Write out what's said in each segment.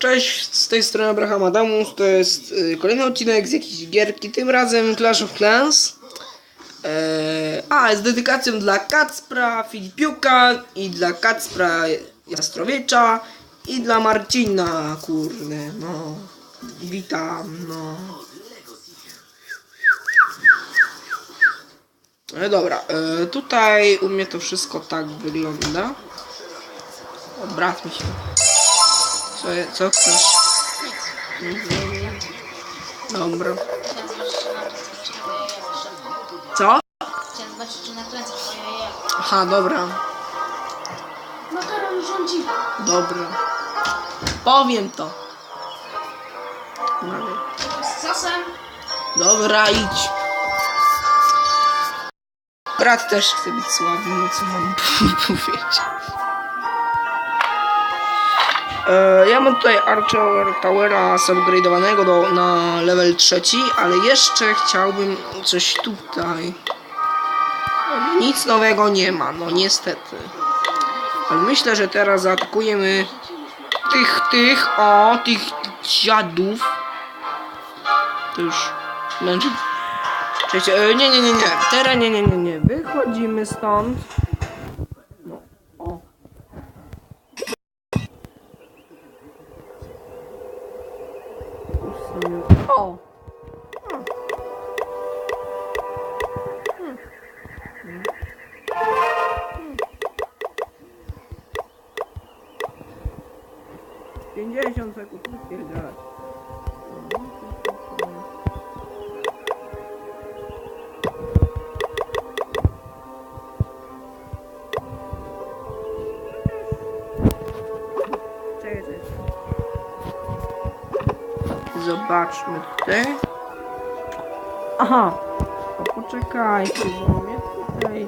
Cześć, z tej strony Abraham Adamus, to jest y, kolejny odcinek z jakiejś gierki, tym razem Clash of Clans. Eee, a, z dedykacją dla Kacpra, Filipiuka i dla Kacpra Jastrowiecza i dla Marcina, kurde, no. Witam, no. E, dobra, e, tutaj u mnie to wszystko tak wygląda. O, brat mi się. Co, je- co chcesz? Mhm. Dobra. Co? Chciałem zobaczyć, czy nakręcę twoje jaja. Aha, dobra. Makaron rządzi. Dobra. Powiem to. Mamy. Z sosem. Dobra, idź. Brat też chce być słaby, no co mam powiedzieć. Ja mam tutaj Archer Towera upgrade'owanego do, na level trzeci, ale jeszcze chciałbym coś tutaj. No, Nic nowego nie ma, no niestety. Ale myślę, że teraz zaatakujemy tych, tych, o, tych dziadów. To już męczy. Cześć, e, nie, nie, nie, nie. Teraz nie, nie, nie, nie. Wychodzimy stąd. 50 sekund, wypierdalać. Czekaj, czekaj. Zobaczmy tutaj. Aha. O, poczekajcie, bo mnie tutaj...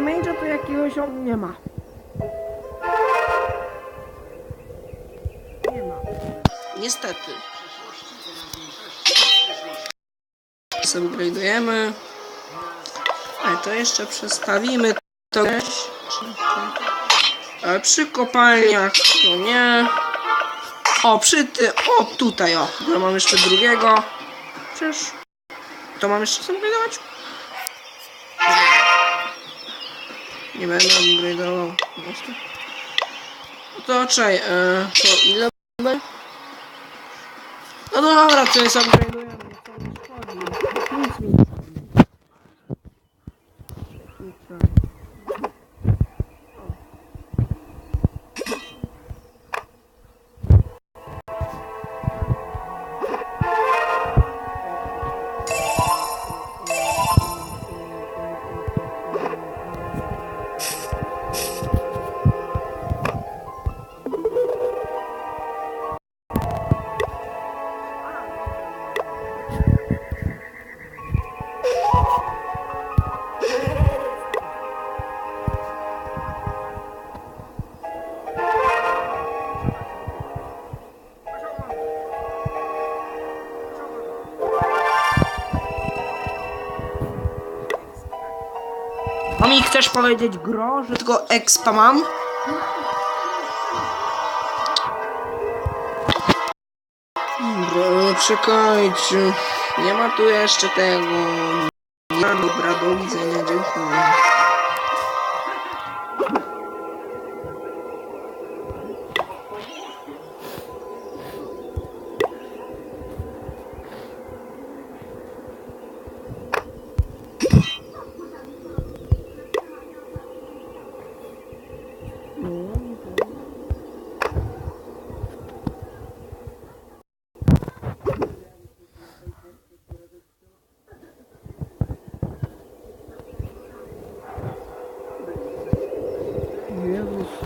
Major to jakiegoś on nie ma. Nie ma. Niestety. Subgradujemy. A to jeszcze przestawimy to gdzieś. E, Przy kopalniach to nie. O, przy ty. O, tutaj o. Dobra, mam jeszcze drugiego. Przecież. To mam jeszcze subgradować? Nie będę upgrade'ował. po prostu. No to czekaj, e, to ile będzie? No dobra, to jest upgrade'ujemy. Co mi szkodzi? Nic mi nie szkodzi. Chcesz powiedzieć gro, że tylko expa mam? Dobra, czekajcie. Nie ma tu jeszcze tego. Nie, dobra, do widzenia, dziękuję.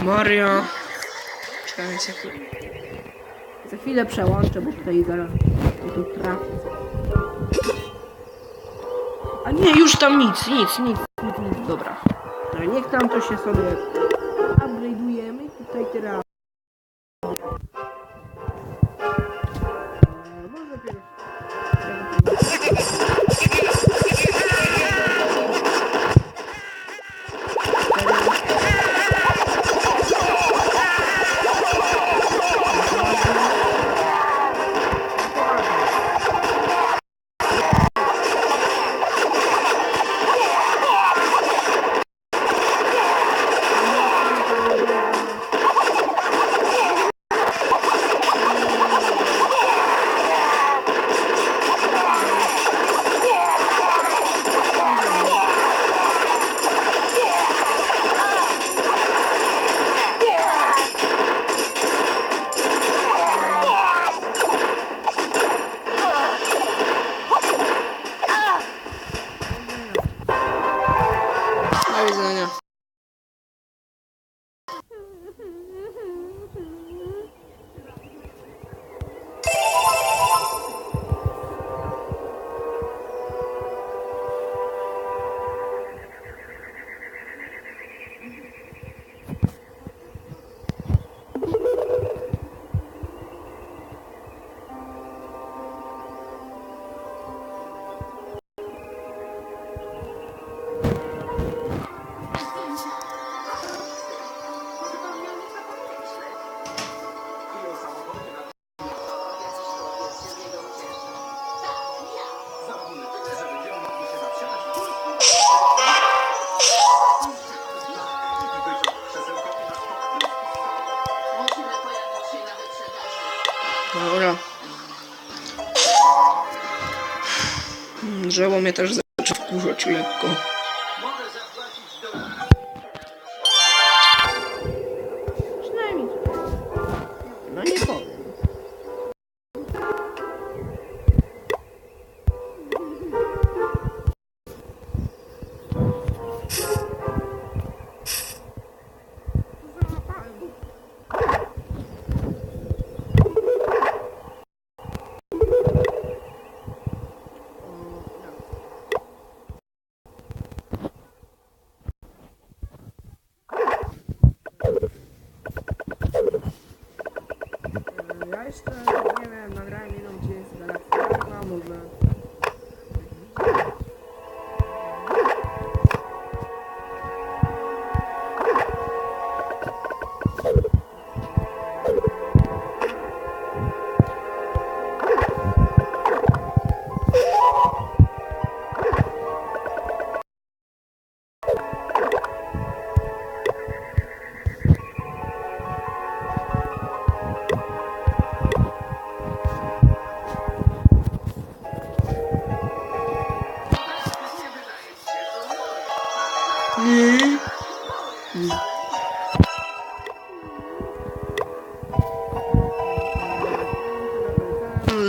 Maria. Czekaj, za chwilę. Za chwilę przełączę, bo tutaj zaraz mnie tu trafi. A nie, już tam nic, nic, nic, nic, nic, dobra. Dobra, niech tam to się sobie upgrade'ujemy. Tutaj teraz... Drzewo mnie też zaczyna wkurzać lekko.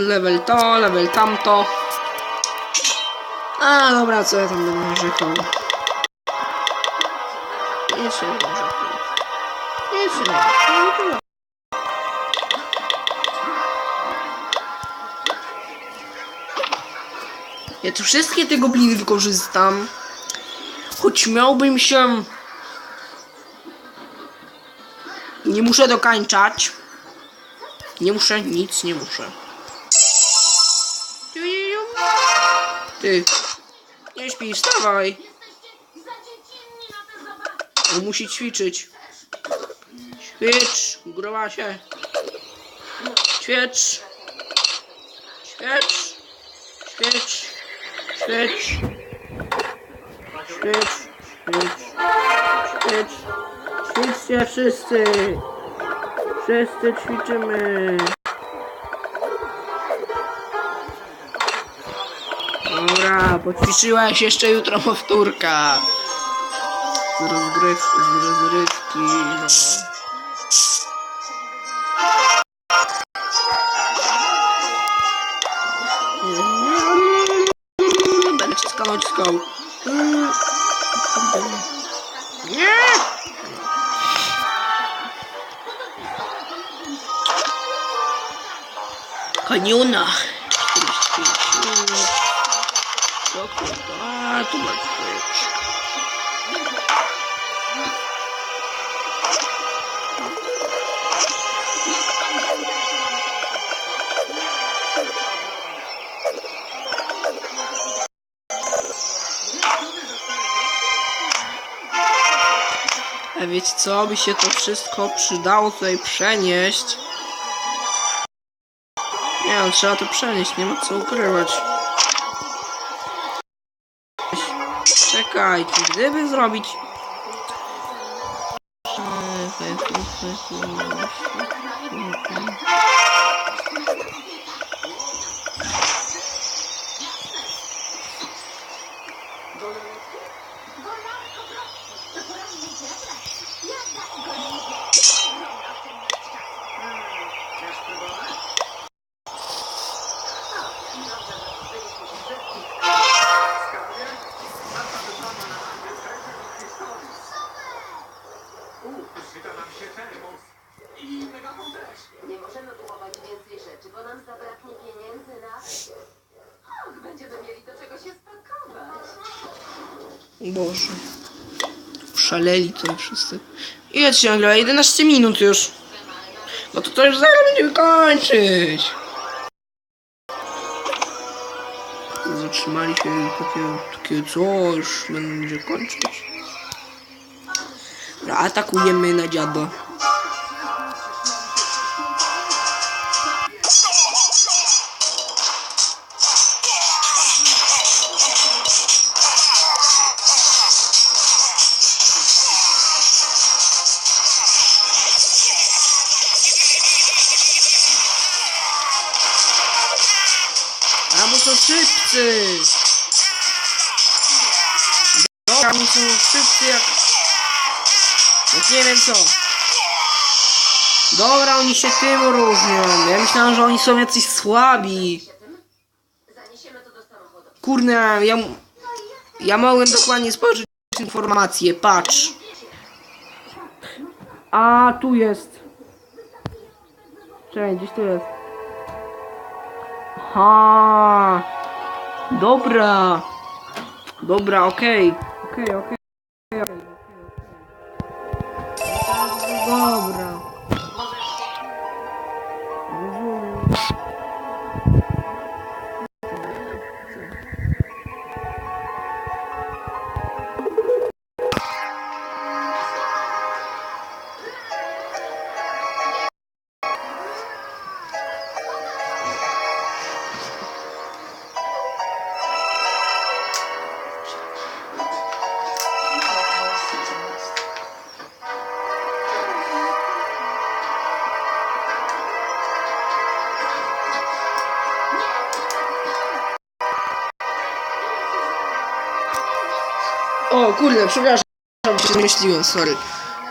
Level to, level tamto. A dobra, co ja tam będę narzekał? Nic nie narzekał. Nic nie. Ja tu wszystkie te gobliny wykorzystam. Choć miałbym się... Nie muszę dokańczać. Nie muszę, nic nie muszę. Ty, nie śpisz, wstawaj. On musi ćwiczyć. Ćwicz, groba się. Ćwicz. Ćwicz. Ćwicz. Ćwicz. Ćwicz. Ćwicz. Ćwicz. Ćwiczcie wszyscy. Wszyscy ćwiczymy. Poćwiczyłaś jeszcze jutro powtórka. Z rozgryw, z rozrywki, no. Będę ciskał. Nie! Tu ma być. A wiecie co? By się to wszystko przydało tutaj przenieść. Nie no, trzeba to przenieść, nie ma co ukrywać. Czekajcie, gdyby zrobić... Czekaj. Boże. Szaleli tutaj wszyscy. Ile ci nagrała? 11 minut już. No to to już zaraz będziemy kończyć. Zatrzymali się takie, takie coś, będzie kończyć. Atakujemy na dziada. Są szybcy! Dobra, oni są szybcy jak... Jak nie wiem co. Dobra, oni się tym różnią. Ja myślałem, że oni są jacyś słabi. Kurde, ja... Ja mogłem dokładnie spojrzeć informacje, patrz. A, tu jest. Czekaj, gdzieś tu jest. Aha. Dobra. Dobra, okej. Okej, okej. okej, O kurde, przepraszam, się zmyśliłem, sorry.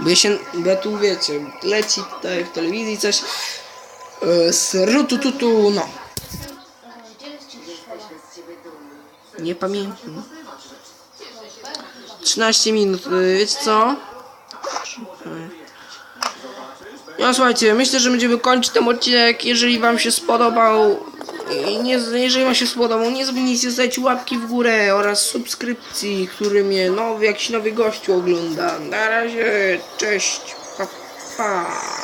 Bo ja się, bo ja tu wiecie, leci tutaj w telewizji coś e, z no. Jest ci szkoła? Nie pamiętam. 13 minut, e, wiecie co? No słuchajcie, myślę, że będziemy kończyć ten odcinek. Jeżeli wam się spodobał, i nie, jeżeli wam się spodobał, nie zapomnijcie zostawić łapki w górę oraz subskrypcji, który mnie nowy, jakiś nowy gościu ogląda. Na razie, cześć, pa, pa.